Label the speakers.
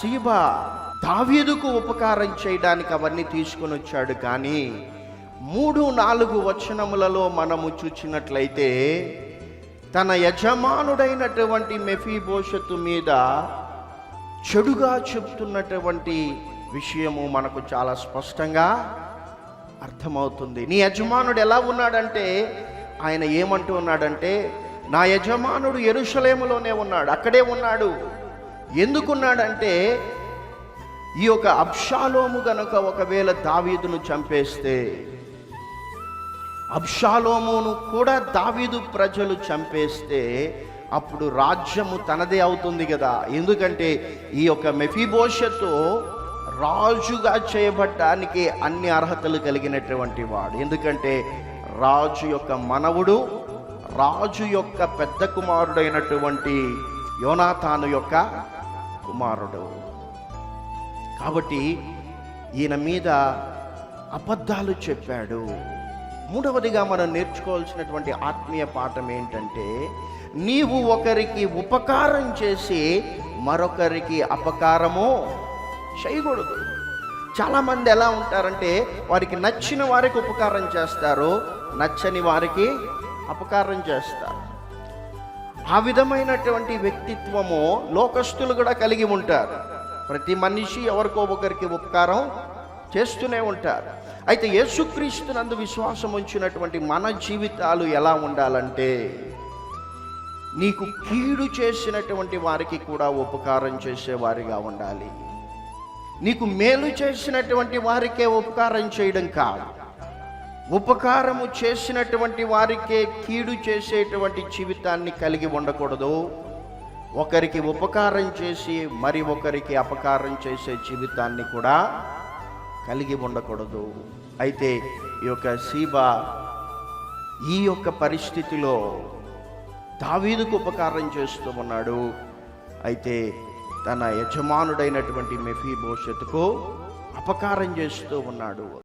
Speaker 1: Ziba దావీదుకు ఉపకారం చేయడానికి అవన్నీ తీసుకొని వచ్చాడు. కానీ మూడు నాలుగు వచనములలో మనము చూచినట్లయితే తన యజమానుడైనటువంటి మెఫీభోషత్తు మీద చెడుగా చెప్తున్నటువంటి విషయము మనకు చాలా స్పష్టంగా అర్థమవుతుంది. నీ యజమానుడు ఎలా ఉన్నాడంటే ఆయన ఏమంటూ ఉన్నాడంటే నా యజమానుడు ఎరుషలేములోనే ఉన్నాడు అక్కడే ఉన్నాడు. ఎందుకున్నాడంటే ఈ యొక్క అబ్షాలోము గనుక ఒకవేళ దావీదును చంపేస్తే అబ్షాలోమును కూడా దావీదు ప్రజలు చంపేస్తే అప్పుడు రాజ్యము తనదే అవుతుంది కదా. ఎందుకంటే ఈ యొక్క మెఫీభోషతో రాజుగా చేయబడటానికి అన్ని అర్హతలు కలిగినటువంటి వాడు. ఎందుకంటే రాజు యొక్క మనవుడు రాజు యొక్క పెద్ద కుమారుడైనటువంటి యోనాతాను యొక్క కుమారుడు. కాబట్టి ఈయన మీద అబద్ధాలు చెప్పాడు. మూడవదిగా మనం నేర్చుకోవాల్సినటువంటి ఆత్మీయ పాఠం ఏంటంటే నీవు ఒకరికి ఉపకారం చేసి మరొకరికి అపకారము చేయకూడదు. చాలామంది ఎలా ఉంటారంటే వారికి నచ్చిన వారికి ఉపకారం చేస్తారు నచ్చని వారికి అపకారం చేస్తారు. ఆ విధమైనటువంటి వ్యక్తిత్వము లోకస్తులు కూడా కలిగి ఉంటారు. ప్రతి మనిషి ఎవరికో ఒకరికి ఉపకారం చేస్తూనే ఉంటారు. అయితే యేసుక్రీస్తునందు విశ్వాసం ఉంచినటువంటి మన జీవితాలు ఎలా ఉండాలంటే నీకు కీడు చేసినటువంటి వారికి కూడా ఉపకారం చేసేవారిగా ఉండాలి. నీకు మేలు చేసినటువంటి వారికే ఉపకారం చేయడం కాదు. ఉపకారము చేసినటువంటి వారికే కీడు చేసేటువంటి జీవితాన్ని కలిగి ఉండకూడదు. ఒకరికి ఉపకారం చేసి మరి ఒకరికి అపకారం చేసే జీవితాన్ని కూడా కలిగి ఉండకూడదు. అయితే ఈ యొక్క సీబా ఈ యొక్క పరిస్థితిలో దావీదుకు ఉపకారం చేస్తూ ఉన్నాడు. అయితే తన యజమానుడైనటువంటి మెఫీ భవిష్యత్తుకు అపకారం చేస్తూ ఉన్నాడు.